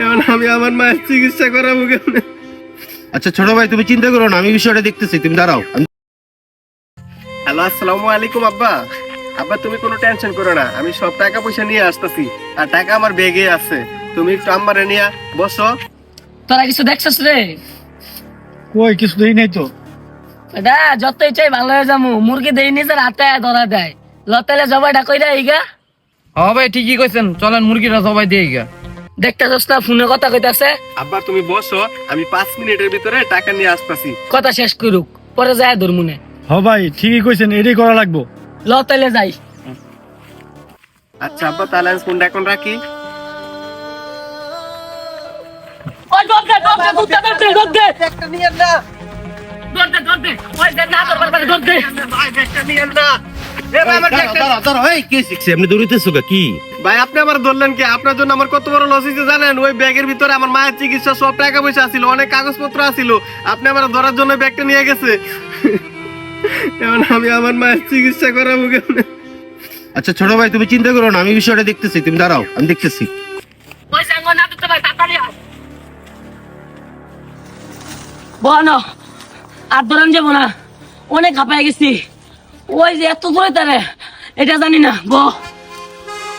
এখন আমি আমার মায়ের চিকিৎসা করাবো কেমনে? আচ্ছা ছোট ভাই তুমি চিন্তা করো না আমি বিষয়টা দেখতেছি তুমি দাঁড়াও। হ্যালো আসসালামু আলাইকুম আব্বা। আব্বা তুমি কোনো টেনশন করো না আমি সব টাকা পয়সা নিয়ে আসতেছি আর টাকা আমার ব্যাগে আছে। তুমি একটু আম্মারে নিয়ে বসো। তোরা কিছু দেখছস রে? কই কিছু দেই নাই তো। এটা যতই চাই ভালো হয়ে যাব মুরগি দেই নিজের হাতে ধরা দেয়। লতেলে জবাইটা কইরা ইগা হ্যাঁ ভাই ঠিকই কইছেন। চলেন মুরগিটা সবাই দিয়ে গা দেখতেছস না ফোনে কথা কইতাছে? আব্বা তুমি বসো আমি পাঁচ মিনিটের ভিতরে টাকা নিয়ে আসতেছি। কথা শেষ করুক পরে যায় ধর্মুনে হ ভাই ঠিকই কইছেন এটাই করা লাগবো। লতেলে যাই। আচ্ছা আব্বা তাহলে আমি ফোনটা এখন রাখি। ওই দৌড় দে, দৌড় দে, দৌড় দে। ওই যে না ধরবার দৌড় দে। দাঁড়াও, দাঁড়াও, দাঁড়াও, এই, কে শিখছে? এমনি দৌড়িতেছো গা, কি? ভাই আপনি আমার ধরলেন কি? আপনার জন্য আমার কত বড় লস হয়েছে জানেন? ওই ব্যাগের ভিতরে আমার মায়ের চিকিৎসা সব টাকা পয়সা ছিল অনেক কাগজপত্র আছিল। আপনি আমার ধরার জন্য ব্যাগটা নিয়ে গেছে। এখন আমি আমার মায়ের চিকিৎসা করাবো কেমনে? আচ্ছা ছোট ভাই তুমি চিন্তা করো না আমি বিষয়টা দেখতেছি তুমি দাঁড়াও আমি দেখতেছি। আর ধরেন যাব না অনেক হাঁপায় গেছি। ওই যে এত ধরে তারে এটা জানি না ব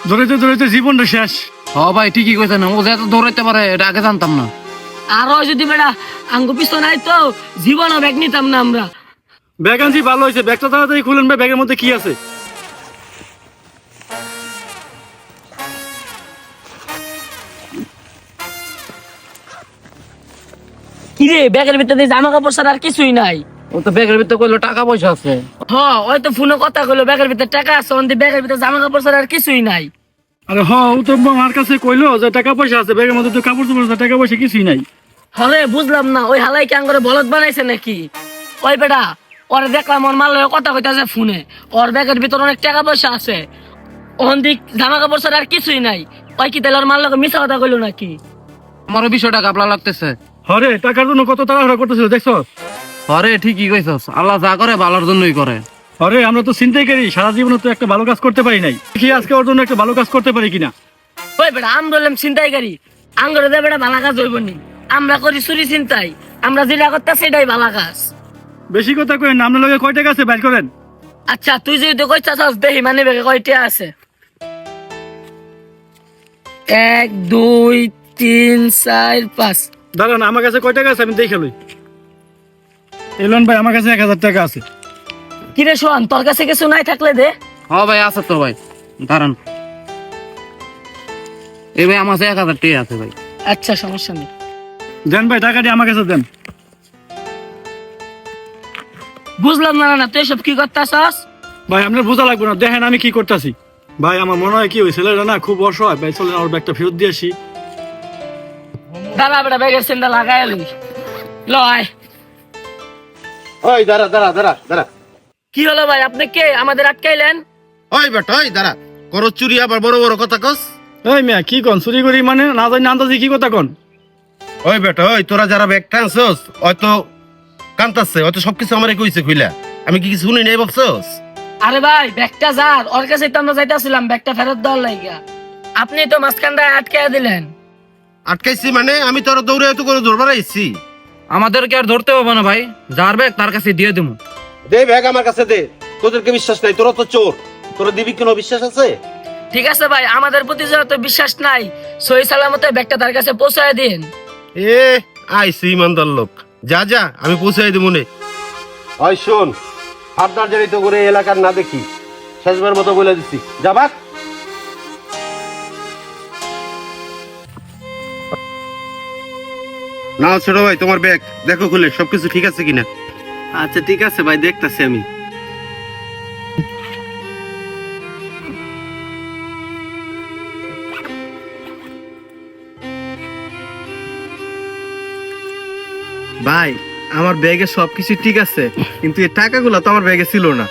ধরেতে ধরেতে জীবনটা শেষ। হ্যাঁ ভাই ঠিকই কইছেন। ও যে এত দৌড়াইতে পারে এটা আগে জানতাম না। আর ওই যদি বেটা আঙ্গু পিছনে আইতো জীবনও ব্যাগ নিতাম না আমরা। ব্যাগ আনছি ভালো হয়েছে। ব্যাগটা তাড়াতাড়ি খুলেন ভাই ব্যাগের মধ্যে কি আছে? কিরে ব্যাগের ভিতরে জামা কাপড় ছাড়া আর কিছুই নাই। ও তো ব্যাগের ভিতরে কইলো টাকা পয়সা আছে। হ ওই তো ফোনে কথা কইলো ব্যাগের ভিতরে টাকা আছে অন্তি ব্যাগের ভিতরে জামা কাপড় ছাড়া আর কিছুই নাই। আরে হ ও তো আমার কাছে কইলো যে টাকা পয়সা আছে ব্যাগের মধ্যে তো কাপড় চোপড় আছে, টাকা পয়সা কিছুই নাই। হরে বুঝলাম না ওই হালাই কি আঙ্গরে বলদ বানাইছে নাকি? ওই বেটা ওরে দেখলাম ওর মাল লয়ে কথা কইতাছে ফোনে ওর ব্যাগের ভিতর অনেক টাকা পয়সা আছে। ওখান দিক জামা কাপড় ছাড়া আর কিছুই নাই। ওই কি তাহলে ওর মাল লগে মিছা কথা কইলো নাকি? আমারও বিষয়টা গাপলা লাগতেছে। হরে টাকার জন্য কত তাড়াহুড়া করতেছিল দেখছ? হরে ঠিকই কইছস। আল্লাহ যা করে ভালোর জন্যই করে। হরে আমরা তো চিন্তাই করি সারা জীবনে তো একটা ভালো কাজ করতে পারি নাই। কি আজকে ওর জন্য একটা ভালো কাজ করতে পারি কিনা? ওই বেটা আমরা বললাম চিন্তাই করি। আঙ্গরে দে বেটা ভালো কাজ হইব নি আমরা করি চুরি চিন্তাই। আমরা যেটা করতে সেটাই ভালো কাজ। বেশি কথা কইেন আপনার লগে কয় টাকা আছে বাইর করেন। আচ্ছা তুই যদি কইতাছস দেখি মানে বেগে কয়টা আছে। এক দুই তিন চার পাঁচ। দাঁড়ান আমার কাছে কয় কাছে আমি দেখে লই। এলন ভাই আমার কাছে এক হাজার টাকা আছে। কিরে শোন তোর কাছে কিছু নাই থাকলে দে। হ্যাঁ ভাই আছে তো ভাই। দাঁড়ান। এই ভাই আমার কাছে এক হাজার টাকা আছে ভাই। আচ্ছা সমস্যা নেই। দেন ভাই টাকাটি আমার কাছে দেন। বুঝলাম না না, না তুই সব কি করতেছস? ভাই আপনার বোঝা লাগবে না দেখেন আমি কি করতেছি। ভাই আমার মনে হয় কি ওই ছেলেটা না খুব অসহায়। ভাই চলেন আমার ব্যাগটা ফেরত দিয়ে আসি। দাঁড়া বেটা ব্যাগের সেন্ডা লাগাই এলি ল আয়। ওই দাঁড়া দাঁড়া দাঁড়া দাঁড়া। কি হলো ভাই? আপনি কে? আমাদের আটকাইলেন? ওই বেটা ওই দাঁড়া। করো চুরি আবার বড় বড় কথা কস। এই মিয়া কি কন? চুরি করি মানে? না জানি আন্দাজি কি কথা কন? ওই বেটা ওই তোরা যারা ব্যাগ টানছস হয়তো কান্তাছে হয়তো সবকিছু আমারে কইছে কইলা আমি কি কিছু শুনি নাই ভাবছস আরে ভাই ব্যাগটা যার। ওর কাছে তো আমরা যাইতেছিলাম ব্যাগটা ফেরত দেওয়ার লাগিয়া আপনি তো মাঝখানটায় আটকাই দিলেন। আটকাইছি মানে আমি তোর দৌড়ে হয়তো করে আইছি আমাদেরকে আর ধরতে হবে না ভাই। যার ব্যাগ তার কাছে দিয়ে দেবো। দে ব্যাগ আমার কাছে দে। তোদেরকে বিশ্বাস নাই তোরা তো চোর। তোরা দিবি কোনো বিশ্বাস আছে? ঠিক আছে ভাই আমাদের প্রতি যেহেতু বিশ্বাস নাই সহি সালামতে ব্যাগটা তার কাছে পৌঁছায় দিন। এ আইসি ইমানদার লোক। যা যা আমি পৌঁছাই দেবো নে। ওই শোন আপনার জানি তো করে এলাকার না দেখি। শেষবার মতো বলে দিচ্ছি যাবাক না ছোট ভাই তোমার ব্যাগ দেখো খুলে সবকিছু ঠিক আছে কিনা? আচ্ছা ঠিক আছে ভাই দেখতাছি আমি। ভাই আমার ব্যাগে সবকিছু ঠিক আছে কিন্তু এই টাকাগুলো তো আমার ব্যাগে ছিল না।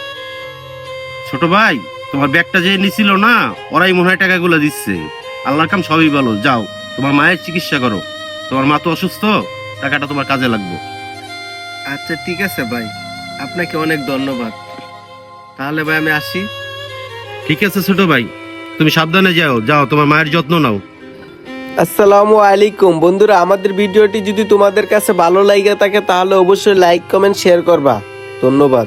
ছোট ভাই তোমার ব্যাগটা যে নিছিল না ওরাই মনে হয় টাকাগুলো দিচ্ছে। আল্লাহর কাম সবই ভালো। যাও তোমার মায়ের চিকিৎসা করো। তোমার মা তো অসুস্থ? টাকাটা তোমার কাজে লাগবে। আচ্ছা ঠিক আছে ভাই। আপনাকে অনেক ধন্যবাদ। তাহলে ভাই আমি আসি। ঠিক আছে ছোট ভাই। তুমি সাবধানে যাও। যাও তোমার মায়ের যত্ন নাও। আসসালামু আলাইকুম। বন্ধুরা আমাদের ভিডিওটি যদি তোমাদের কাছে ভালো লাগে থাকে তাহলে অবশ্যই লাইক কমেন্ট শেয়ার করবা। ধন্যবাদ।